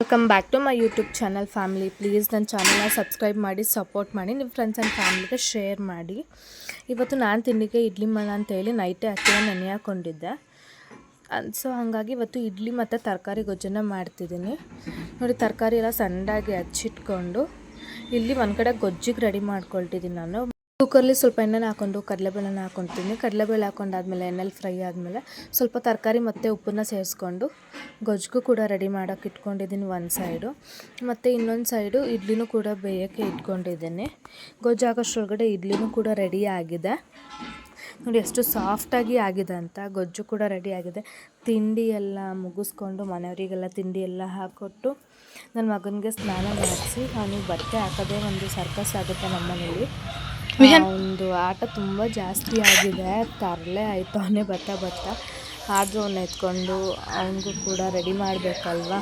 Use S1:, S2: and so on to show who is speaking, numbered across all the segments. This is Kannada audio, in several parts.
S1: Welcome back to my YouTube channel family please ನನ್ನ ಚಾನಲ್ನ ಸಬ್ಸ್ಕ್ರೈಬ್ ಮಾಡಿ ಸಪೋರ್ಟ್ ಮಾಡಿ ನಿಮ್ಮ ಫ್ರೆಂಡ್ಸ್ ಆ್ಯಂಡ್ ಫ್ಯಾಮಿಲಿಗೆ ಶೇರ್ ಮಾಡಿ. ಇವತ್ತು ನಾನು ತಿಂಡಿಗೆ ಇಡ್ಲಿ ಮಾಡೋಣ ಅಂತೇಳಿ ನೈಟೇ ಅಕ್ಕಿನ ನೆನೆ ಹಾಕ್ಕೊಂಡಿದ್ದೆ ಸೊ ಹಾಗಾಗಿ ಇವತ್ತು ಇಡ್ಲಿ ಮತ್ತು ತರಕಾರಿ ಗೊಜ್ಜನ್ನ ಮಾಡ್ತಿದ್ದೀನಿ. ನೋಡಿ, ತರಕಾರಿ ಎಲ್ಲ ಸಣ್ಣಾಗಿ ಹಚ್ಚಿಟ್ಕೊಂಡು, ಇಲ್ಲಿ ಒಂದು ಕಡೆ ಗೊಜ್ಜಿಗೆ ರೆಡಿ ಮಾಡ್ಕೊಳ್ತಿದ್ದೀನಿ ನಾನು. ಕುಕ್ಕರ್ಲಿ ಸ್ವಲ್ಪ ಎಣ್ಣೆನ ಹಾಕೊಂಡು, ಕಡಲೆಬೇಳೆನ ಹಾಕೊತೀನಿ. ಕಡಲೆಬೇಳೆ ಹಾಕೊಂಡಾದ್ಮೇಲೆ ಎಣ್ಣೆಲಿ ಫ್ರೈ ಆದಮೇಲೆ ಸ್ವಲ್ಪ ತರಕಾರಿ ಮತ್ತು ಉಪ್ಪನ್ನ ಸೇರಿಸ್ಕೊಂಡು ಗೊಜ್ಜು ಕೂಡ ರೆಡಿ ಮಾಡೋಕೆ ಇಟ್ಕೊಂಡಿದ್ದೀನಿ ಒಂದು ಸೈಡು. ಮತ್ತು ಇನ್ನೊಂದು ಸೈಡು ಇಡ್ಲಿನೂ ಕೂಡ ಬೇಯೋಕ್ಕೆ ಇಟ್ಕೊಂಡಿದ್ದೀನಿ. ಗೊಜ್ಜು ಹಾಕೋಷ್ಟ್ರೊಳಗಡೆ ಇಡ್ಲಿನೂ ಕೂಡ ರೆಡಿ ಆಗಿದೆ. ನೋಡಿ ಎಷ್ಟು ಸಾಫ್ಟಾಗಿ ಆಗಿದೆ ಅಂತ. ಗೊಜ್ಜು ಕೂಡ ರೆಡಿ ಆಗಿದೆ. ತಿಂಡಿ ಎಲ್ಲ ಮುಗಿಸ್ಕೊಂಡು ಮನೆಯವರಿಗೆಲ್ಲ ತಿಂಡಿ ಎಲ್ಲ ಹಾಕ್ಕೊಟ್ಟು ನನ್ನ ಮಗನಿಗೆ ಸ್ನಾನ ಮಾಡಿಸಿ, ಅವನಿಗೆ ಬಟ್ಟೆ ಹಾಕೋದೇ ಒಂದು ಸರ್ಕಸ್ ಆಗುತ್ತೆ ನಮ್ಮ ಮನೇಲಿ ಒಂದು ಆಟ ತುಂಬ ಜಾಸ್ತಿ ಆಗಿದೆ. ತರಲೆ ಆಯಿತು ಅವನೇ ಬರ್ತಾ ಬರ್ತಾ. ಆದರೂ ಅವನ್ನ ಎತ್ಕೊಂಡು ಅವನಿಗೂ ಕೂಡ ರೆಡಿ ಮಾಡಬೇಕಲ್ವಾ?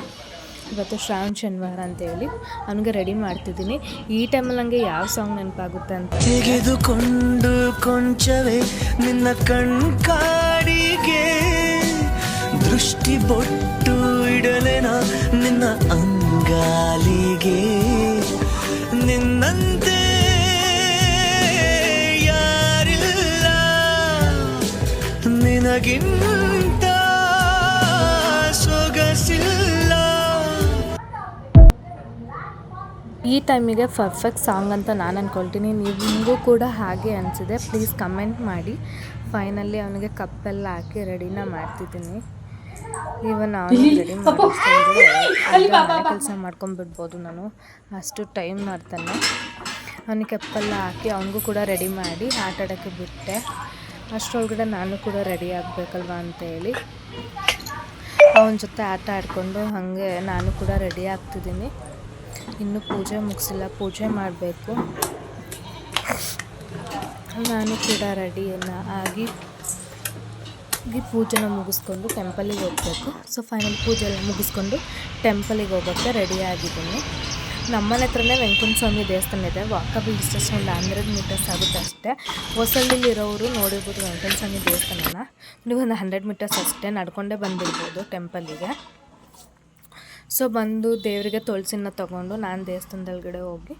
S1: ಇವತ್ತು ಶ್ರಾವಣ ಶನಿವಾರ ಅಂತೇಳಿ ಅವನಿಗೆ ರೆಡಿ ಮಾಡ್ತಿದ್ದೀನಿ. ಈ ಟೈಮಲ್ಲಿ ನನಗೆ ಯಾವ ಸಾಂಗ್ ನೆನಪಾಗುತ್ತೆ ಅಂತ
S2: ತೆಗೆದುಕೊಂಡು ಕೊಂಚವೇ ನಿನ್ನ ಕಣ್ಕಾಡಿಗೆ. ದೃಷ್ಟಿ ಬೊಟ್ಟು ಇಡಲೆನ ನಿನ್ನ ಅಂಗಾಲಿಗೆ. ನಿನ್ನಂತೆ ನಿನಗಿಂತ ಸೊಗಸಿಲ್ಲ.
S1: ಈ ಟೈಮಿಗೆ ಪರ್ಫೆಕ್ಟ್ ಸಾಂಗ್ ಅಂತ ನಾನು ಅಂದ್ಕೊಳ್ತೀನಿ ನಿಮಗೂ ಕೂಡ ಹಾಗೆ ಅನಿಸಿದೆ. ಪ್ಲೀಸ್ ಕಮೆಂಟ್ ಮಾಡಿ. ಫೈನಲಿ ಅವನಿಗೆ ಕಪ್ಪೆಲ್ಲ ಹಾಕಿ ರೆಡಿನ ಮಾಡ್ತಿದ್ದೀನಿ. ಇವನ್ ಅವನು ರೆಡಿ ಮಾಡಿ ಕೆಲಸ ಮಾಡ್ಕೊಂಡ್ಬಿಡ್ಬೋದು ನಾನು. ಅಷ್ಟು ಟೈಮ್ ಮಾಡ್ತಾನೆ. ಅವನಿಗೆ ಕಪ್ಪೆಲ್ಲ ಹಾಕಿ ಅವನಿಗೂ ಕೂಡ ರೆಡಿ ಮಾಡಿ ಆಟಾಡೋಕ್ಕೆ ಬಿಟ್ಟೆ. ಅಷ್ಟರೊಳಗಡೆ ನಾನು ಕೂಡ ರೆಡಿ ಆಗಬೇಕಲ್ವ ಅಂತೇಳಿ ಅವನ ಜೊತೆ ಆಟ ಆಡಿಕೊಂಡು ಹಾಗೆ ನಾನು ಕೂಡ ರೆಡಿ ಆಗ್ತಿದ್ದೀನಿ. ಇನ್ನೂ ಪೂಜೆ ಮುಗಿಸಿಲ್ಲ, ಪೂಜೆ ಮಾಡಬೇಕು. ನಾನು ಕೂಡ ರೆಡಿ ಎಲ್ಲ ಆಗಿ ಪೂಜೆನ ಮುಗಿಸ್ಕೊಂಡು ಟೆಂಪಲಿಗೆ ಹೋಗಬೇಕು. ಸೊ ಫೈನಲ್ ಪೂಜೆ ಮುಗಿಸ್ಕೊಂಡು ಟೆಂಪಲಿಗೆ ಹೋಗೋಕ್ಕೆ ರೆಡಿ ಆಗಿದ್ದೀನಿ. ನಮ್ಮನೆ ಹತ್ರನೇ ವೆಂಕಟೇಶ್ವರ ಸ್ವಾಮಿ ದೇವಸ್ಥಾನ ಇದೆ. ವಾಕಬಲ್ ಡಿಸ್ಟೆನ್ಸ್ ಒಂದು ಹಂಡ್ರೆಡ್ ಮೀಟರ್ಸ್ ಆಗುತ್ತೆ ಅಷ್ಟೇ. ಹೊಸಳ್ಳಿಲಿರೋರು ನೋಡಿರ್ಬೋದು ವೆಂಕಟ ಸ್ವಾಮಿ ದೇವಸ್ಥಾನನ. ನೀವು ಒಂದು ಹಂಡ್ರೆಡ್ ಮೀಟರ್ಸ್ ಅಷ್ಟೇ ನಡ್ಕೊಂಡೇ ಬಂದಿರ್ಬೋದು ಟೆಂಪಲಿಗೆ ಸೊ ಬಂದು ದೇವರಿಗೆ ತುಳಸಿನ ತೊಗೊಂಡು ನಾನು ದೇವಸ್ಥಾನದೊಳಗಡೆ ಹೋಗಿ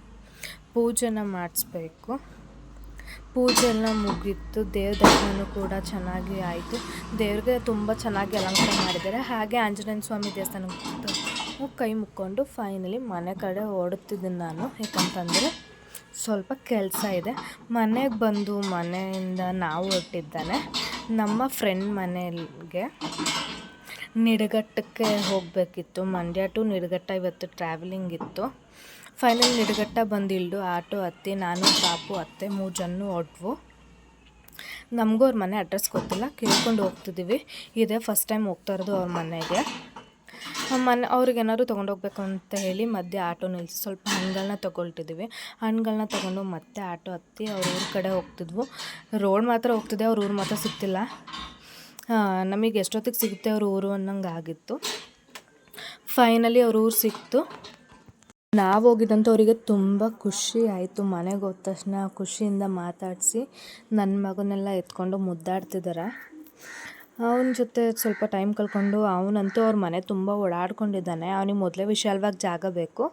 S1: ಪೂಜೆನ ಮಾಡಿಸ್ಬೇಕು. ಪೂಜೆ ಎಲ್ಲ ಮುಗೀತು ದೇವ್ರ ದರ್ಶನ ಕೂಡ ಚೆನ್ನಾಗಿ ಆಯಿತು. ದೇವ್ರಿಗೆ ತುಂಬ ಚೆನ್ನಾಗಿ ಅಲಂಕಾರ ಮಾಡಿದ್ದಾರೆ. ಹಾಗೆ ಆಂಜನೇಯ ಸ್ವಾಮಿ ದೇವಸ್ಥಾನಕ್ಕೆ ಕೈ ಮುಕ್ಕೊಂಡು ಫೈನಲಿ ಮನೆ ಕಡೆ ಓಡುತ್ತಿದ್ದೀನಿ ನಾನು. ಯಾಕಂತಂದರೆ ಸ್ವಲ್ಪ ಕೆಲಸ ಇದೆ. ಮನೆಗೆ ಬಂದು ಮನೆಯಿಂದ ನಾವು ಹೊರಟಿದ್ದಾನೆ. ನಮ್ಮ ಫ್ರೆಂಡ್ ಮನೆಗೆ ನಿಡಗಟ್ಟಕ್ಕೆ ಹೋಗಬೇಕಿತ್ತು. ಮಂಡ್ಯ ಟು ನಿಡಗಟ್ಟ ಇವತ್ತು ಟ್ರಾವೆಲಿಂಗ್ ಇತ್ತು. ಫೈನಲ್ ನಿಡ್ಗಟ್ಟ ಬಂದಿಲ್ದು ಆಟೋ ಹತ್ತಿ ನಾನು, ಪಾಪು, ಅತ್ತೆ, ಮೂರು ಜನ ಹೊಟ್ವು. ನಮಗೂ ಅವ್ರ ಮನೆ ಅಡ್ರೆಸ್ ಗೊತ್ತಿಲ್ಲ. ಕೇಳ್ಕೊಂಡು ಹೋಗ್ತಿದ್ದೀವಿ ಇದೇ ಫಸ್ಟ್ ಟೈಮ್ ಹೋಗ್ತಾ ಇರೋದು ಅವ್ರ ಮನೆಗೆ. ಮನೆ ಅವ್ರಿಗೇನಾದ್ರು ತೊಗೊಂಡೋಗ್ಬೇಕು ಅಂತ ಹೇಳಿ ಮಧ್ಯೆ ಆಟೋ ನಿಲ್ಲಿಸಿ ಸ್ವಲ್ಪ ಹಣ್ಣುಗಳನ್ನ ತೊಗೊಳ್ತಿದ್ದೀವಿ ಹಣ್ಣುಗಳನ್ನ ತೊಗೊಂಡು ಮತ್ತೆ ಆಟೋ ಹತ್ತಿ ಅವ್ರ ಊರ ಕಡೆ ಹೋಗ್ತಿದ್ವು. ರೋಡ್ ಮಾತ್ರ ಹೋಗ್ತಿದ್ದೆ ಅವ್ರ ಊರು ಮಾತ್ರ ಸಿಗ್ತಿಲ್ಲ. ನಮಗೆ ಎಷ್ಟೊತ್ತಿಗೆ ಸಿಗುತ್ತೆ ಅವ್ರ ಊರು ಅನ್ನಂಗೆ ಆಗಿತ್ತು. ಫೈನಲಿ ಅವ್ರ ಊರು ಸಿಕ್ತು. ನಾವು ಹೋಗಿದ್ದಂಥ ಅವರಿಗೆ ತುಂಬ ಖುಷಿ ಆಯಿತು. ಮನೆಗೆ ಹೋದ ತಕ್ಷಣ ಖುಷಿಯಿಂದ ಮಾತಾಡಿಸಿ ನನ್ನ ಮಗನೆಲ್ಲ ಎತ್ಕೊಂಡು ಮುದ್ದಾಡ್ತಿದ್ದಾರೆ ಅವನ ಜೊತೆ ಸ್ವಲ್ಪ ಟೈಮ್ ಕಳ್ಕೊಂಡು ಅವನಂತೂ ಅವ್ರ ಮನೆ ತುಂಬ ಓಡಾಡ್ಕೊಂಡಿದ್ದಾನೆ. ಅವನಿಗೆ ಮೊದಲೇ ವಿಶಾಲವಾಗಿ ಜಾಗ ಬೇಕು.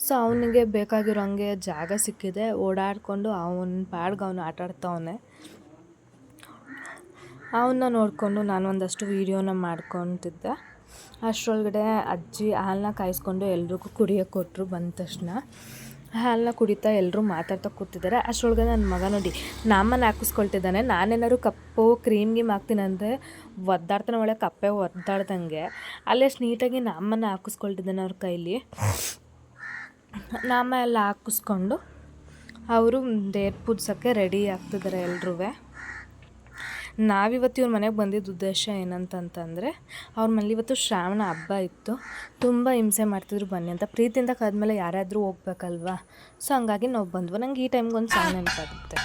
S1: ಸೊ ಅವನಿಗೆ ಬೇಕಾಗಿರೋ ಹಂಗೆ ಜಾಗ ಸಿಕ್ಕಿದೆ. ಓಡಾಡಿಕೊಂಡು ಅವನ ಪಾಡ್ಗೆ ಅವನು ಆಟಾಡ್ತವನೆ ಅವನ್ನ ನೋಡಿಕೊಂಡು ನಾನು ಒಂದಷ್ಟು ವೀಡಿಯೋನ ಮಾಡ್ಕೊತಿದ್ದೆ. ಅಷ್ಟರೊಳಗಡೆ ಅಜ್ಜಿ ಹಾಲನ್ನ ಕಾಯಿಸ್ಕೊಂಡು ಎಲ್ರಿಗೂ ಕುಡಿಯೋಕೆ ಕೊಟ್ಟರು ಬಂದ ತಕ್ಷಣ. ಹಾಲನ್ನ ಕುಡಿತಾ ಎಲ್ಲರೂ ಮಾತಾಡ್ತಾ ಕೂತಿದ್ದಾರೆ. ಅಷ್ಟರೊಳಗೆ ನನ್ನ ಮಗ ನೋಡಿ ನಾಮನ ಹಾಕಿಸ್ಕೊಳ್ತಿದ್ದಾನೆ. ನಾನೇನಾದ್ರು ಕಪ್ಪು ಕ್ರೀಮ್ ಗೀಮ್ ಹಾಕ್ತೀನಿ ಅಂದರೆ ಒದ್ದಾಡ್ತಾನೆ ಒಳ್ಳೆ ಕಪ್ಪೆ ಒದ್ದಾಡ್ದಂಗೆ. ಅಲ್ಲೇ ನೀಟಾಗಿ ನಾಮನ ಹಾಕಿಸ್ಕೊಳ್ತಿದ್ದಾನೆ ಅವ್ರ ಕೈಲಿ. ನಾಮ ಎಲ್ಲ ಹಾಕಿಸ್ಕೊಂಡು ಅವರು ದೇವ್ರ ಪೂಜಿಸೋಕ್ಕೆ ರೆಡಿ ಆಗ್ತಿದ್ದಾರೆ ಎಲ್ರೂ ನಾವಿವತ್ತು ಇವ್ರ ಮನೆಗೆ ಬಂದಿದ್ದ ಉದ್ದೇಶ ಏನಂತಂತಂದರೆ ಅವ್ರ ಮನೇಲಿ ಇವತ್ತು ಶ್ರಾವಣ ಹಬ್ಬ ಇತ್ತು. ತುಂಬ ಹಿಂಸೆ ಮಾಡ್ತಿದ್ರು ಬನ್ನಿ ಅಂತ. ಪ್ರೀತಿಯಿಂದ ಕದ್ಮೇಲೆ ಯಾರಾದರೂ ಹೋಗ್ಬೇಕಲ್ವಾ? ಸೊ ಹಂಗಾಗಿ ನಾವು ಬಂದ್ವು. ನಂಗೆ ಈ ಟೈಮ್ಗೆ ಒಂದು ಸಾಂಗ್ ನೆನಪಾಗುತ್ತೆ.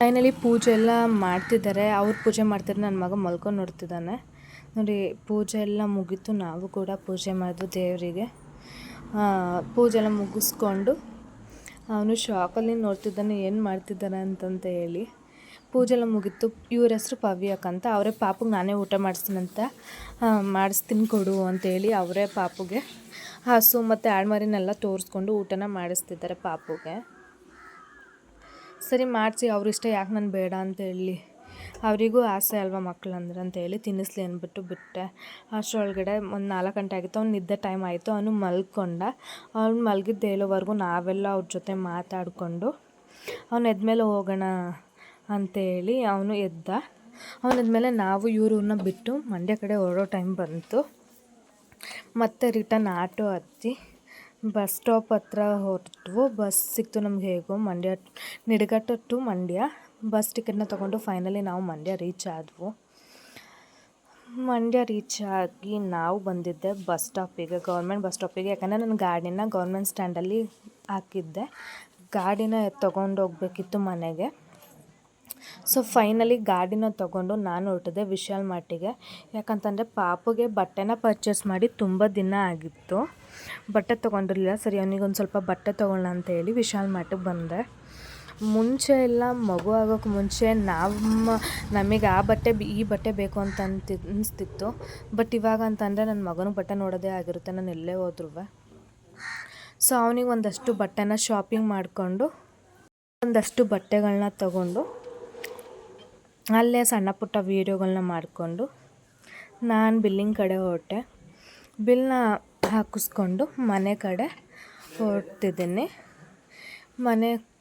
S1: ಫೈನಲಿ ಪೂಜೆ ಎಲ್ಲ ಮಾಡ್ತಿದ್ದಾರೆ. ಅವ್ರು ಪೂಜೆ ಮಾಡ್ತಿದ್ರೆ ನನ್ನ ಮಗ ಮಲ್ಕೊಂಡು ನೋಡ್ತಿದ್ದಾನೆ. ನೋಡಿ, ಪೂಜೆ ಎಲ್ಲ ಮುಗೀತು. ನಾವು ಕೂಡ ಪೂಜೆ ಮಾಡಿದ್ವು ದೇವರಿಗೆ. ಪೂಜೆ ಎಲ್ಲ ಮುಗಿಸ್ಕೊಂಡು ಅವನು ಶಾಕಲ್ಲಿ ನೋಡ್ತಿದ್ದಾನೆ, ಏನು ಮಾಡ್ತಿದ್ದಾನೆ ಅಂತಂತ ಹೇಳಿ. ಪೂಜೆ ಎಲ್ಲ ಮುಗೀತು. ಇವ್ರ ಹೆಸ್ರು ಅಂತ. ಅವರೇ ಪಾಪಗೆ ನಾನೇ ಊಟ ಮಾಡಿಸ್ತೀನಂತ ಮಾಡಿಸ್ತೀನಿ ಕೊಡು ಅಂತೇಳಿ ಅವರೇ ಪಾಪುಗೆ ಹಸು ಮತ್ತು ಆಳ್ಮರಿನೆಲ್ಲ ತೋರಿಸ್ಕೊಂಡು ಊಟನ ಮಾಡಿಸ್ತಿದ್ದಾರೆ ಪಾಪುಗೆ. ಸರಿ, ಮಾಡಿಸಿ. ಅವ್ರ ಯಾಕೆ ನಾನು ಬೇಡ ಅಂತ ಹೇಳಿ. ಅವರಿಗೂ ಆಸೆ ಅಲ್ವಾ ಮಕ್ಕಳು ಅಂದ್ರೆ ಅಂತ ಹೇಳಿ ತಿನ್ನಿಸ್ಲಿ ಅಂದ್ಬಿಟ್ಟು ಬಿಟ್ಟೆ. ಅಷ್ಟರೊಳಗಡೆ ಒಂದು ನಾಲ್ಕು ಗಂಟೆ ಆಗಿತ್ತು, ಅವ್ನು ನಿದ್ದೆ ಟೈಮ್ ಆಯಿತು. ಅವನು ಮಲ್ಕೊಂಡ. ಅವ್ನು ಮಲಗಿದ್ದು ಹೇಳೋವರೆಗೂ ನಾವೆಲ್ಲ ಅವ್ರ ಜೊತೆ ಮಾತಾಡಿಕೊಂಡು, ಅವ್ನು ಎದ್ಮೇಲೆ ಹೋಗೋಣ? ಅಂತೇಳಿ ಅವನು ಎದ್ದ. ಎದ್ಮೇಲೆ ನಾವು ಇವ್ರನ್ನ ಬಿಟ್ಟು ಮಂಡ್ಯ ಕಡೆ ಹೊರಡೋ ಟೈಮ್ ಬಂತು. ಮತ್ತೆ ರಿಟರ್ನ್ ಆಟೋ ಹತ್ತಿ ಬಸ್ ಸ್ಟಾಪ್ ಹತ್ರ ಹೊರಟು ಬಸ್ ಸಿಕ್ತು ನಮ್ಗೆ ಹೇಗೋ ಮಂಡ್ಯ, ನಿಡಗಟ್ಟ ಮಂಡ್ಯ. ಬಸ್ ಟಿಕೆಟ್ನ ತೊಗೊಂಡು ಫೈನಲಿ ನಾವು ಮಂಡ್ಯ ರೀಚ್ ಆದವು. ಮಂಡ್ಯ ರೀಚ್ ಆಗಿ ನಾವು ಬಂದಿದ್ದೆ ಬಸ್ ಸ್ಟಾಪಿಗೆ ಗೌರ್ಮೆಂಟ್ ಬಸ್ ಸ್ಟಾಪಿಗೆ ಯಾಕಂದರೆ ನನ್ನ ಗಾಡಿನ ಗೌರ್ಮೆಂಟ್ ಸ್ಟ್ಯಾಂಡಲ್ಲಿ ಹಾಕಿದ್ದೆ. ಗಾಡಿನ ಹೋಗ್ಬೇಕಿತ್ತು ಮನೆಗೆ. ಸೊ ಫೈನಲಿ ಗಾಡಿನ ತೊಗೊಂಡು ನಾನು ಹೊರಟಿದ್ದೆ ವಿಶಾಲ್ ಮಾರ್ಟಿಗೆ. ಯಾಕಂತಂದರೆ ಪಾಪುಗೆ ಬಟ್ಟೆನ ಪರ್ಚೇಸ್ ಮಾಡಿ ತುಂಬ ದಿನ ಆಗಿತ್ತು. ಬಟ್ಟೆ ತೊಗೊಂಡಿರಲಿಲ್ಲ. ಸರಿ, ಅವನಿಗೊಂದು ಸ್ವಲ್ಪ ಬಟ್ಟೆ ತೊಗೊಳ್ಳೋಣ ಅಂತ ಹೇಳಿ ವಿಶಾಲ್ ಮಾರ್ಟಿಗೆ ಬಂದೆ. ಮುಂಚೆ ಎಲ್ಲ ಮಗು ಆಗೋಕ್ಕೆ ಮುಂಚೆ ನಮ್ಮ, ನಮಗೆ ಆ ಬಟ್ಟೆ ಈ ಬಟ್ಟೆ ಬೇಕು ಅಂತ ಅಂತಿ, ಅನಿಸ್ತಿತ್ತು. ಬಟ್ ಇವಾಗ ಅಂತಂದರೆ ನನ್ನ ಮಗನ ಬಟ್ಟೆ ನೋಡೋದೇ ಆಗಿರುತ್ತೆ, ನಾನು ಎಲ್ಲೇ ಹೋದ್ರೂ ಸೊ ಅವನಿಗೆ ಒಂದಷ್ಟು ಬಟ್ಟೆನ ಶಾಪಿಂಗ್ ಮಾಡಿಕೊಂಡು, ಒಂದಷ್ಟು ಬಟ್ಟೆಗಳನ್ನ ತಗೊಂಡು, ಅಲ್ಲೇ ಸಣ್ಣ ಪುಟ್ಟ ವೀಡಿಯೋಗಳನ್ನ ಮಾಡಿಕೊಂಡು, ನಾನು ಬಿಲ್ಲಿಂಗ್ ಕಡೆ ಹೊರಟೆ. ಬಿಲ್ನ ಹಾಕಿಸ್ಕೊಂಡು ಮನೆ ಕಡೆ ಹೊರಡ್ತಿದ್ದೀನಿ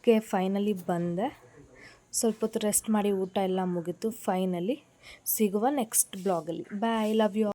S1: ಮನೆಗೆ ಫೈನಲಿ ಬಂದೆ. ಸ್ವಲ್ಪ ಹೊತ್ತು ರೆಸ್ಟ್ ಮಾಡಿ ಊಟ ಎಲ್ಲ ಮುಗೀತು. ಫೈನಲಿ ಸಿಗುವ ನೆಕ್ಸ್ಟ್ ಬ್ಲಾಗಲ್ಲಿ ಬಾಯ್ ಲವ್ ಯು